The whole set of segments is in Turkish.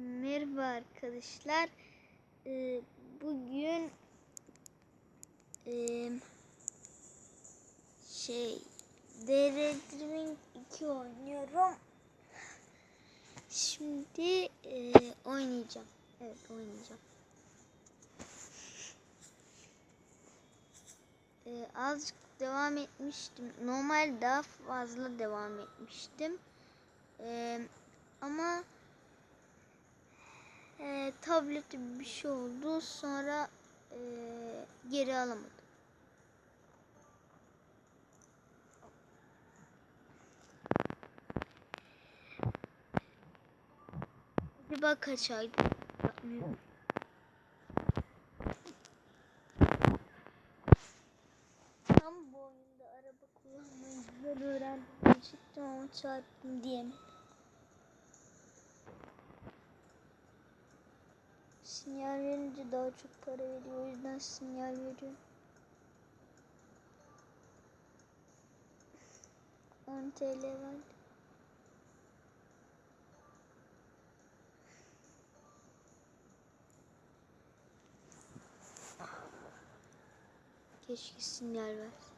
Merhaba arkadaşlar. Ee, bugün e, şey Daredevil 2 oynuyorum. Şimdi e, oynayacağım. Evet oynayacağım. Ee, azıcık devam etmiştim. Normal daha fazla devam etmiştim. Ee, ama e, tableti bir şey oldu. Sonra e, geri alamadım. Bir bak kaç. Tam bu oyunda araba kullanmayı güzel öğrendim. Çıktım ama çarptım diyemedim. Sinyal verince daha çok para veriyor. O yüzden sinyal veriyorum. 10 TL verdi. Keşke sinyal versin.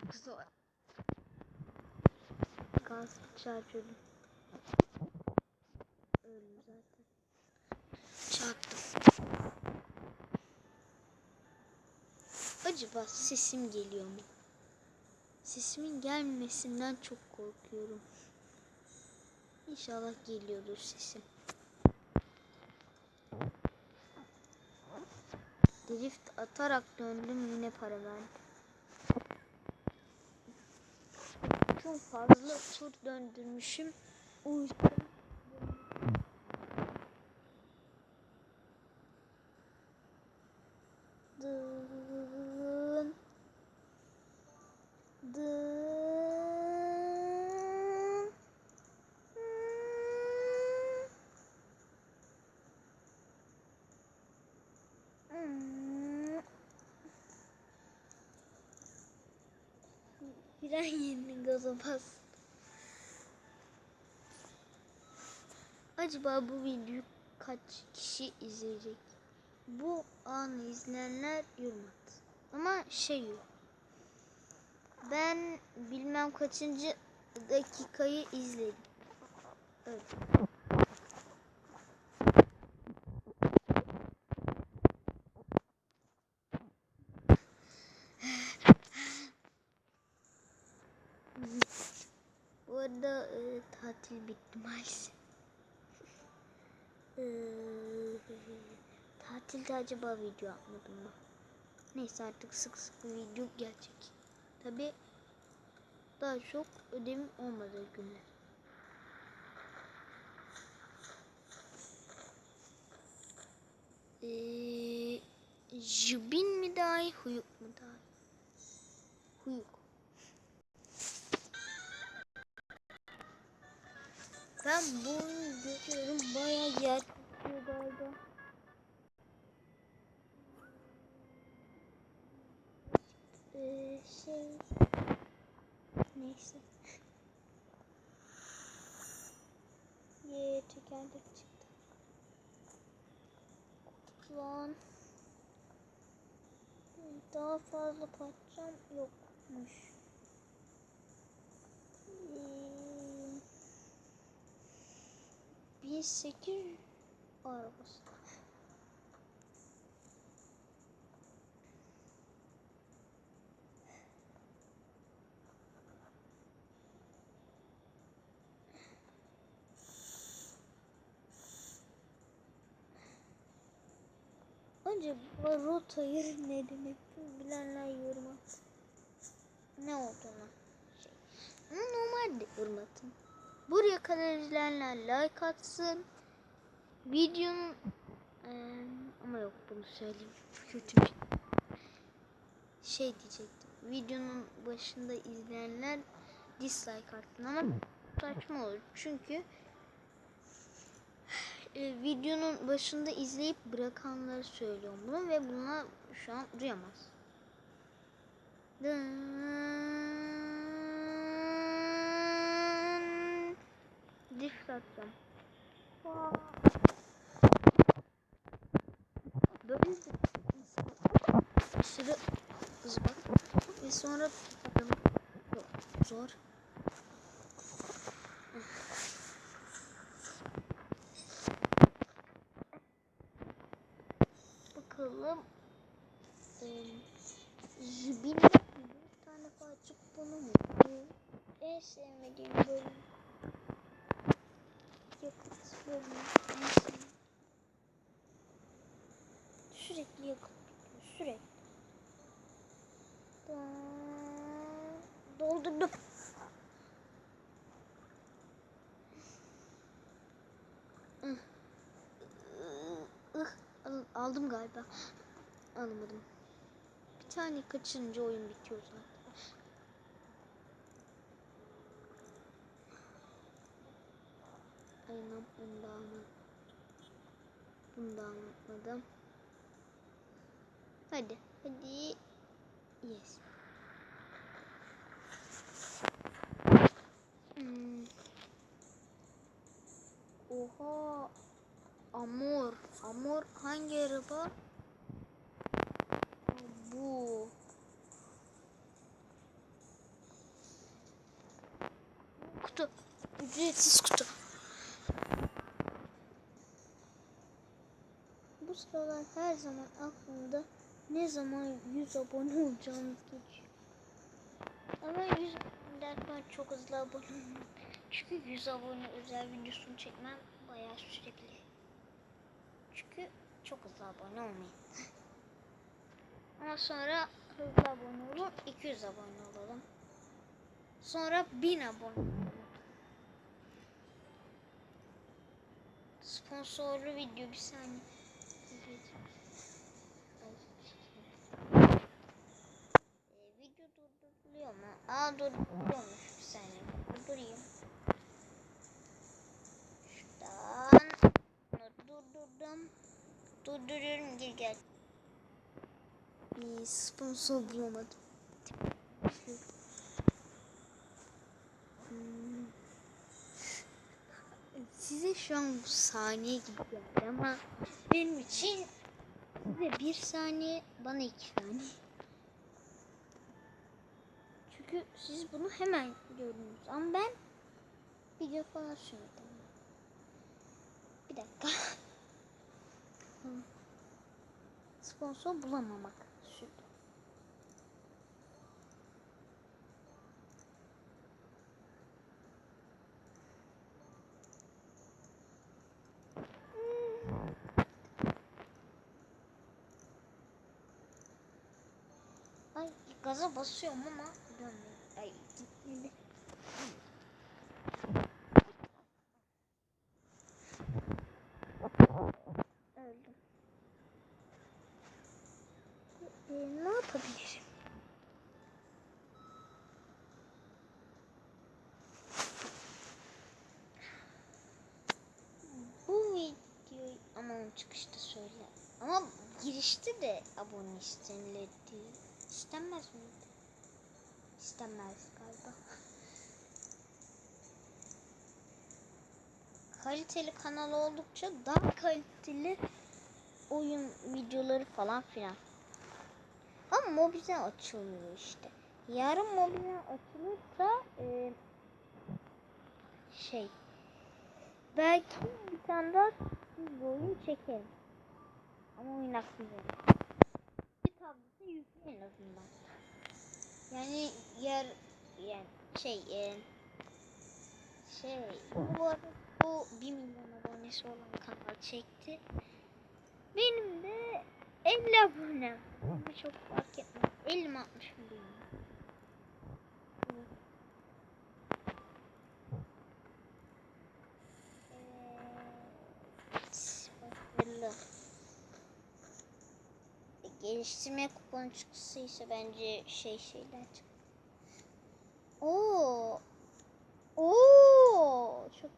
Çok zor. Gaz çarpıyordum. Öldüm zaten. Çarptım. Acaba sesim geliyor mu? Sesimin gelmesinden çok korkuyorum. İnşallah geliyordur sesim. Drift atarak döndüm yine para verdi. Çok fazla tur döndürmüşüm. O yüzden Dın. Dın. Hmm. Fren yerine gaza bas. Acaba bu videoyu kaç kişi izleyecek? Bu anı izleyenler yorum at. Ama şey yok. Ben bilmem kaçıncı dakikayı izledim. Evet. Bu arada e, tatil bitti maalesef. E, tatilde acaba video atmadım mı? Neyse artık sık sık video gelecek. Tabi daha çok ödevim olmadığı günler. Ee, jibin mi daha iyi, huyuk mu daha? Huyuk. Ben bunu görüyorum bayağı yer tutuyor galiba. Ee, şey neyse. Ye tekerlek çıktı. Lan. Daha fazla parçam yokmuş. 1800 arabası. Önce rotayı ne demek bilenler yorum at. Ne olduğunu. Şey. Ama normalde yorum atın. Buraya kadar izleyenler like atsın. Videonun Eee, ama yok bunu söyleyeyim. Kötü bir şey diyecektim. Videonun başında izleyenler dislike atsın ama saçma olur. Çünkü e, videonun başında izleyip bırakanları söylüyorum bunu ve buna şu an duyamaz. Dın. Drift atacağım. Böyle aşırı hızlı ve sonra zor. Bakalım. Ee, bir tane parça bunu mu? En sevmediğim bölüm. Sürekli yakıt. Sürekli. Doldurdum. Aldım galiba. Almadım. Bir tane kaçınca oyun bitiyor zaten. Bunu da almadım. Bunu da almadım. Hadi. Hadi. Yes. Hmm. Oha. Amor. Amor hangi araba? Bu. Kutu. Ücretsiz kutu. Bu sıralar her zaman aklımda ne zaman 100 abone olacağımız geçiyor. Ama 100 derken çok hızlı abone olmam. Çünkü 100 abone özel videosunu çekmem bayağı sürebilir. Çünkü çok hızlı abone olmayın. Ama sonra hızlı abone olun 200 abone olalım. Sonra 1000 abone olalım. Sponsorlu video bir saniye. Ee, video durduruluyor Aa durduruluyormuş bir saniye. Durdurayım. Şuradan durdurdum. Durduruyorum gel gel. Bir sponsor bulamadım. Hmm. Size şu an bu saniye gibi geldi ama benim için size bir saniye bana iki saniye. Çünkü siz bunu hemen gördünüz ama ben video falan sürmedim. Bir dakika. Sponsor bulamamak sürdü. Ay gaza basıyorum ama dönmüyor. Ay gitmedi. Öldüm. Ee, ne yapabilirim? Bu videoyu ama çıkışta söyle. Ama girişte de abone istenildi. İstenmez miydi? İstenmez galiba. Kaliteli kanal oldukça daha kaliteli oyun videoları falan filan. Ama mobizen açılmıyor işte. Yarın mobizen açılırsa e, şey belki bir tane daha bir oyun çekerim. Ama oyun akmıyor. Bir tablete yüklü en azından. Yani yer yani şey e, şey bu arada bu 1 milyon abonesi olan kanal çekti. Benim de 50 abonem. Ama çok fark etmez. 50 mi 60 mı bilmiyorum. Evet. Başarılı. E, Geliştirme kuponu çıksıysa bence şey şeyler çık. Oo. Oo. Çok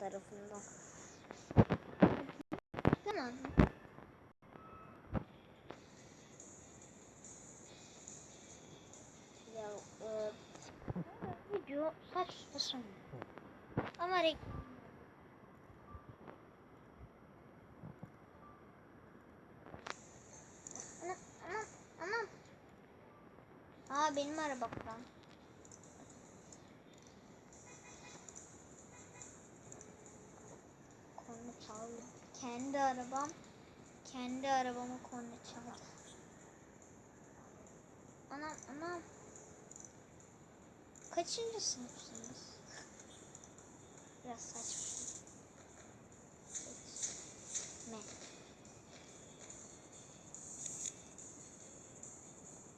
tarafından. Tamam. Ya e, video saçma sapan. Ama reklam Kendi arabam. Kendi arabama korna çaldı. Anam, anam. Kaçıncı sınıfsınız? Biraz saçma. Ne?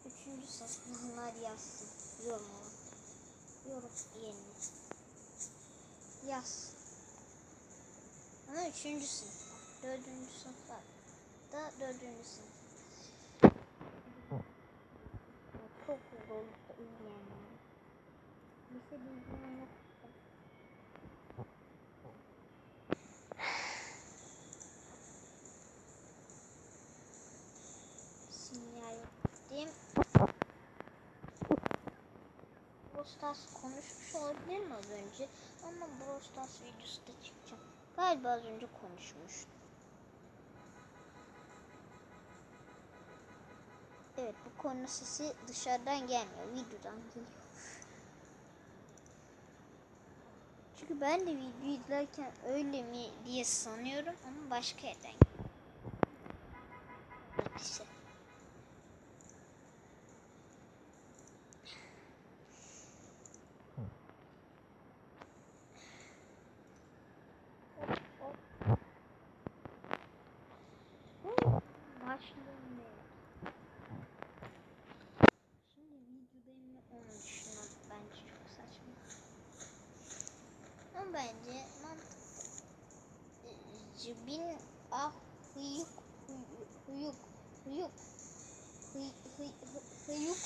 Üçüncü sınıflar yazsın. Yorum olan. Yorum yerine. Yaz. Ama üçüncü sınıf. Dördüncü sınıflar da dördüncü sınıf. Çok zor yani. Lise bilgim yok. Sinyal ettim. Brostas konuşmuş olabilir mi az önce? Ama Brostas videosu da çıkacak. Galiba az önce konuşmuştu. Konu sesi dışarıdan gelmiyor. Videodan geliyor. Çünkü ben de video izlerken öyle mi diye sanıyorum ama başka yerden geliyor. Başlıyorum değil. Şimdi videodayım ve onu düşünüyorum. Bence çok saçma. Ama bence mantıklı. Cibin ah hıyık hıyık hıyık hıyık hıy, hıy, hı- hıyık.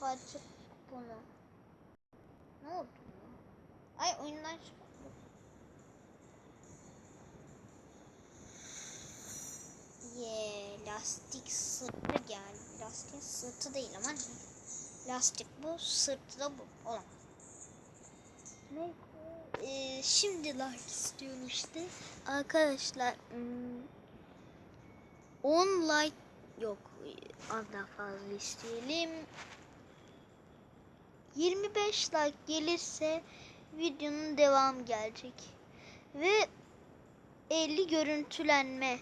Parça bunu. Ne oldu? Ay oyundan çıktı. Ye lastik sırtı geldi. Lastik sırtı değil ama lastik bu sırtı da bu. Olamaz. Ne? Ee, şimdi like istiyorum işte. Arkadaşlar hmm, 10 like yok az daha fazla isteyelim. 25 like gelirse videonun devamı gelecek. Ve 50 görüntülenme.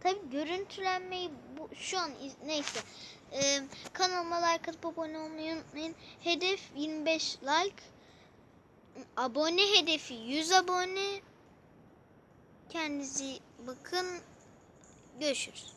Tabi görüntülenmeyi bu, şu an iz- neyse. Ee, kanalıma like atıp abone olmayı unutmayın. Hedef 25 like. Abone hedefi 100 abone. Kendinize bakın. Görüşürüz.